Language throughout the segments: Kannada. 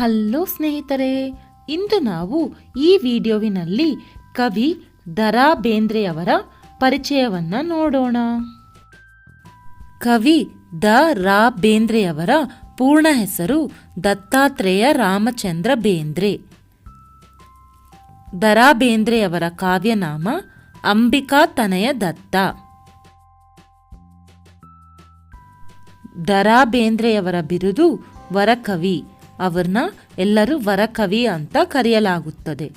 ಹಲೋ ಸ್ನೇಹಿತರೆ, ಇಂದು ನಾವು ಈ ವಿಡಿಯೋವಿನಲ್ಲಿ ಕವಿ ದರಾ ಬೇಂದ್ರೆಯವರ ಪರಿಚಯವನ್ನು ನೋಡೋಣ. ಕವಿ ದ ರಾ ಬೇಂದ್ರೆಯವರ ಪೂರ್ಣ ಹೆಸರು ದತ್ತಾತ್ರೇಯ ರಾಮಚಂದ್ರ ಬೇಂದ್ರೆ. ದರಾ ಬೇಂದ್ರೆಯವರ ಕಾವ್ಯನಾಮ ಅಂಬಿಕಾ ತನಯ ದತ್ತ. ದರಾ ಬೇಂದ್ರೆಯವರ ಬಿರುದು ವರಕವಿ. ಅವ್ರನ್ನ ಎಲ್ಲರೂ ವರಕವಿ ಅಂತ ಕರೆಯಲಾಗುತ್ತದೆ.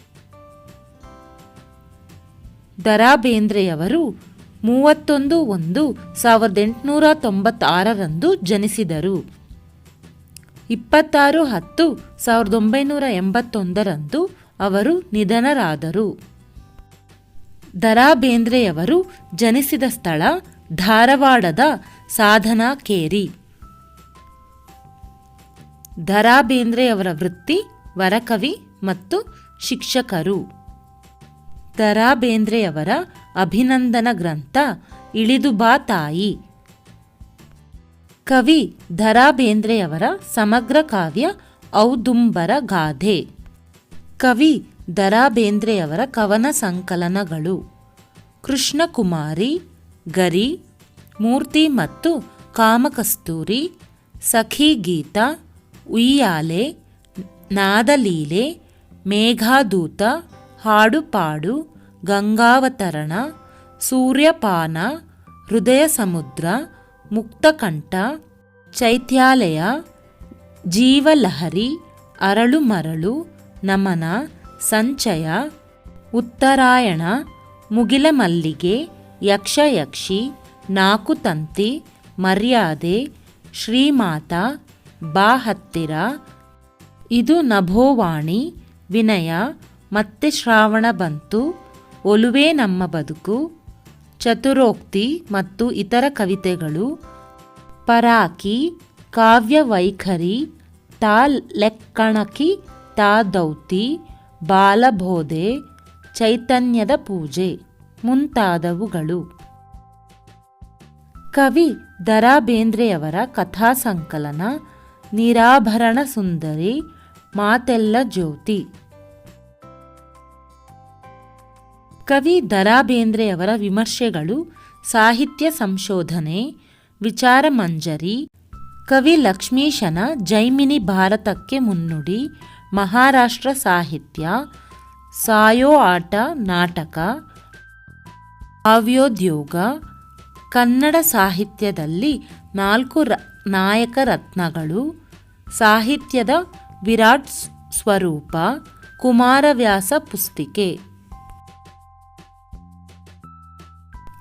ದರಾ ಬೇಂದ್ರೆಯವರು ಮೂವತ್ತೊಂದು ಒಂದು ಸಾವಿರದ ಎಂಟುನೂರ ತೊಂಬತ್ತಾರರಂದು ಜನಿಸಿದರು. ಇಪ್ಪತ್ತಾರು ಹತ್ತು ಸಾವಿರದ ಒಂಬೈನೂರ ಎಂಬತ್ತೊಂದರಂದು ಅವರು ನಿಧನರಾದರು. ದರಾ ಬೇಂದ್ರೆಯವರು ಜನಿಸಿದ ಸ್ಥಳ ಧಾರವಾಡದ ಸಾಧನಾ ಕೇರಿ ದರಾ ಬೇಂದ್ರೆಯವರ ವೃತ್ತಿ, ವರಕವಿ ಮತ್ತು ಶಿಕ್ಷಕರು. ದರಾ ಬೇಂದ್ರೆಯವರ ಅಭಿನಂದನ ಗ್ರಂಥ, ಇಳಿದು ಬಾ ತಾಯಿ. ಕವಿ ದರಾ ಬೇಂದ್ರೆಯವರ ಸಮಗ್ರ ಕಾವ್ಯ, ಔದುಂಬರ ಗಾಧೆ ಕವಿ ದರಾ ಬೇಂದ್ರೆಯವರ ಕವನ ಸಂಕಲನಗಳು. ಕೃಷ್ಣಕುಮಾರಿ, ಗರಿ, ಮೂರ್ತಿ ಮತ್ತು ಕಾಮಕಸ್ತೂರಿ ಸಖಿ ಗೀತ ಉಯ್ಯಾಲೆ, ನಾದಲೀಲೆ, ಮೇಘಾದೂತ, ಹಾಡುಪಾಡು, ಗಂಗಾವತರಣ, ಸೂರ್ಯಪಾನ ಹೃದಯ ಸಮುದ್ರ ಮುಕ್ತಕಂಠ, ಚೈತ್ಯಾಲಯ, ಜೀವಲಹರಿ ಅರಳು ಮರಳು ನಮನ, ಸಂಚಯ, ಉತ್ತರಾಯಣ ಮುಗಿಲ ಮಲ್ಲಿಗೆ ಯಕ್ಷಯಕ್ಷಿ, ನಾಕುತಂತಿ, ಮರ್ಯಾದೆ, ಶ್ರೀಮಾತ ಬಾ ಹತ್ತಿರ. ಇದು ನಭೋವಾಣಿ, ವಿನಯ, ಮತ್ತೆ ಶ್ರಾವಣ ಬಂತು. ಒಲುವೇ ನಮ್ಮ ಬದುಕು. ಚತುರೋಕ್ತಿ ಮತ್ತು ಇತರ ಕವಿತೆಗಳು. ಪರಾಕಿ, ಕಾವ್ಯ ವೈಖರಿ, ತಾ ಲೆಕ್ಕಣಕಿ, ತಾ ದೌತಿ ಬಾಲಬೋಧೆ ಚೈತನ್ಯದ ಪೂಜೆ ಮುಂತಾದವುಗಳು. ಕವಿ ದರಾ ಬೇಂದ್ರೆಯವರ ಕಥಾ ಸಂಕಲನ ನಿರಾಭರಣ ಸುಂದರಿ, ಮಾತೆಲ್ಲ ಜ್ಯೋತಿ. ಕವಿ ದರಾ ಬೇಂದ್ರೆಯವರ ವಿಮರ್ಶೆಗಳು, ಸಾಹಿತ್ಯ ಸಂಶೋಧನೆ, ವಿಚಾರ ಮಂಜರಿ, ಕವಿ ಲಕ್ಷ್ಮೀಶನ ಜೈಮಿನಿ ಭಾರತಕ್ಕೆ ಮುನ್ನುಡಿ, ಮಹಾರಾಷ್ಟ್ರ ಸಾಹಿತ್ಯ, ಸಾಯೋ ಆಟ ನಾಟಕ ಕಾವ್ಯೋದ್ಯೋಗ ಕನ್ನಡ ಸಾಹಿತ್ಯದಲ್ಲಿ ನಾಲ್ಕು ರ ನಾಯಕ ರತ್ನಗಳು ಸಾಹಿತ್ಯದ ವಿರಾಟ್ ಸ್ವರೂಪ ಕುಮಾರವ್ಯಾಸ ಪುಸ್ತಿಕೆ.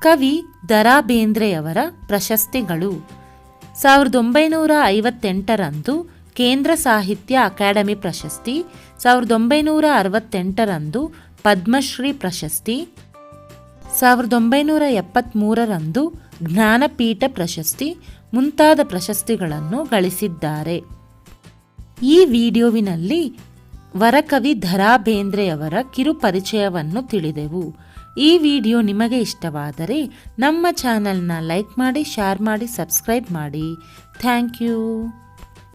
ಕವಿ ದರಾ ಬೇಂದ್ರೆಯವರ ಪ್ರಶಸ್ತಿಗಳು. ಸಾವಿರದ ಒಂಬೈನೂರ ಐವತ್ತೆಂಟರಂದು ಕೇಂದ್ರ ಸಾಹಿತ್ಯ ಅಕಾಡೆಮಿ ಪ್ರಶಸ್ತಿ. ಸಾವಿರದ ಒಂಬೈನೂರ ಅರವತ್ತೆಂಟರಂದು ಪದ್ಮಶ್ರೀ ಪ್ರಶಸ್ತಿ. ಸಾವಿರದ ಒಂಬೈನೂರ ಎಪ್ಪತ್ತ್ಮೂರರಂದು ಜ್ಞಾನಪೀಠ ಪ್ರಶಸ್ತಿ. ಮುಂತಾದ ಪ್ರಶಸ್ತಿಗಳನ್ನು ಗಳಿಸಿದ್ದಾರೆ. ಈ ವಿಡಿಯೋವಿನಲ್ಲಿ ವರಕವಿ ಧರಾ ಬೇಂದ್ರೆಯವರ ಕಿರು ಪರಿಚಯವನ್ನು ತಿಳಿದೆವು. ಈ ವಿಡಿಯೋ ನಿಮಗೆ ಇಷ್ಟವಾದರೆ ನಮ್ಮ ಚಾನಲ್ನ ಲೈಕ್ ಮಾಡಿ, ಶೇರ್ ಮಾಡಿ, ಸಬ್ಸ್ಕ್ರೈಬ್ ಮಾಡಿ. Thank you.